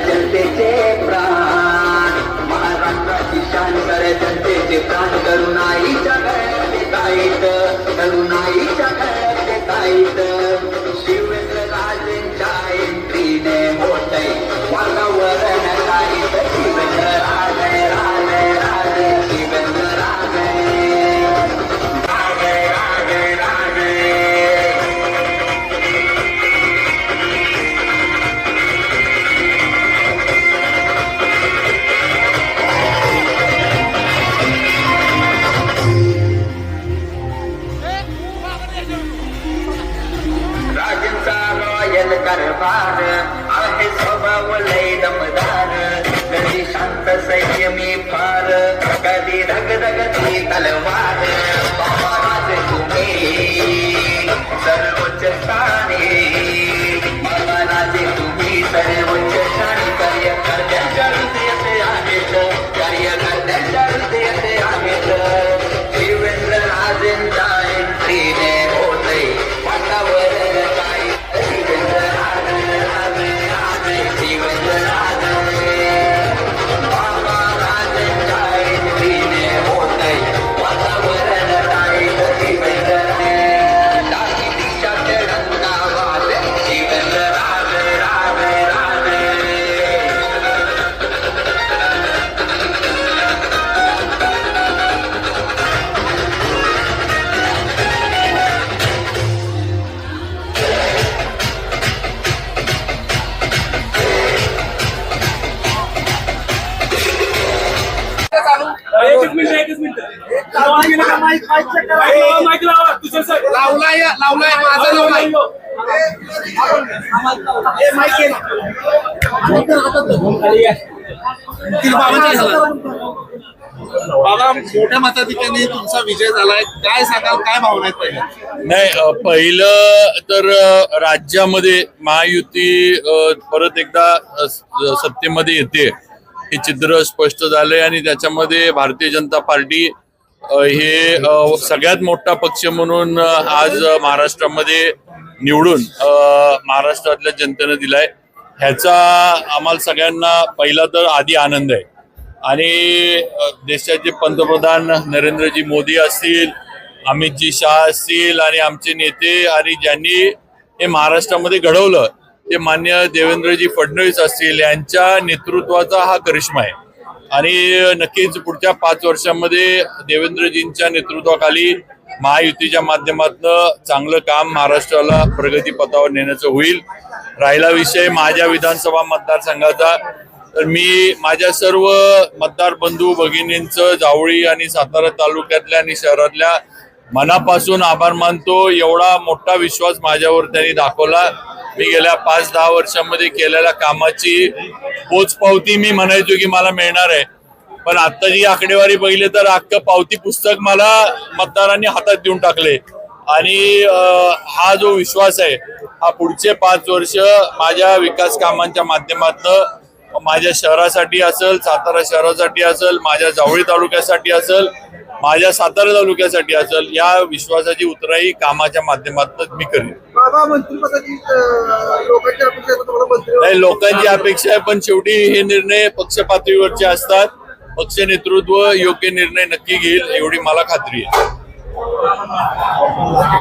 जनतेचे प्राण महाराष्ट्राची शान जनतेचे प्राण करुणाईच्या घरात येत करुणाईच्या चालेल कारभार आहे स्वभाव लय दमदार. कधी शांत संयमी फार कधी धगधगती तलवार. बाबा तुम्ही सर्वोच्च सर्वोच्च स्थानी. कार्य कार्य एकच मिनिट एकच मिनिट. माईक लावा तुझं सर. लावलाय लावलाय माझा लावलाय. बाबा मोठ्या मताधिक्याने तुमचा विजय झालाय. काय सांगाल काय भावना आहेत पहिल्या? नाही पहिलं तर राज्यामध्ये महायुती परत एकदा सत्तेमध्ये येते. हे चित्र स्पष्ट झालंय आणि त्याच्यामध्ये भारतीय जनता पार्टी हे सगळ्यात मोठा पक्ष म्हणून आज महाराष्ट्रामध्ये निवडून महाराष्ट्रातल्या जनतेनं दिलाय. ह्याचा आम्हाला सगळ्यांना पहिला तर आधी आनंद आहे. आणि देशाचे पंतप्रधान नरेंद्रजी मोदी असतील अमितजी शाह असतील आणि आमचे नेते आणि ज्यांनी हे महाराष्ट्रामध्ये घडवलं ते मान्य देवेंद्रजी फडणवीस असतील यांच्या नेतृत्वाचा हा करिश्मा आहे. आणि नक्कीच पुढच्या पाच वर्षामध्ये देवेंद्रजींच्या नेतृत्वाखाली महायुतीच्या माध्यमातून चांगलं काम महाराष्ट्राला प्रगतीपथावर नेण्याचं होईल. राहिला विषय माझ्या विधानसभा मतदारसंघाचा. तर मी माझ्या सर्व मतदार बंधू भगिनींचं जावळी आणि सातारा तालुक्यातल्या आणि शहरातल्या मनापासून आभार मानतो. एवढा मोठा विश्वास माझ्यावर त्यांनी दाखवला. मी गेल्या पाच दहा वर्षांमध्ये केलेल्या कामाची पोचपावती मी म्हणायचो की मला मिळणार आहे. पण आता जी आकडेवारी बघितली तर अख्खं पावती पुस्तक मला मतदारांनी हातात देऊन टाकले. आणि हा जो विश्वास आहे हा पुढचे पाच वर्ष माझ्या विकास कामांच्या माध्यमातून माझ्या शहरासाठी असेल सातारा शहरासाठी असेल माझ्या जावळी तालुक्यासाठी असेल माझ्या सातारा तालुक्यासाठी असेल या विश्वासाची उतराई कामाच्या माध्यमातून मी करेन. नाही लोकांची अपेक्षा आहे पण शेवटी हे निर्णय पक्ष पातळीवरचे असतात. पक्ष नेतृत्व योग्य निर्णय नक्की घेईल एवढी मला खात्री आहे.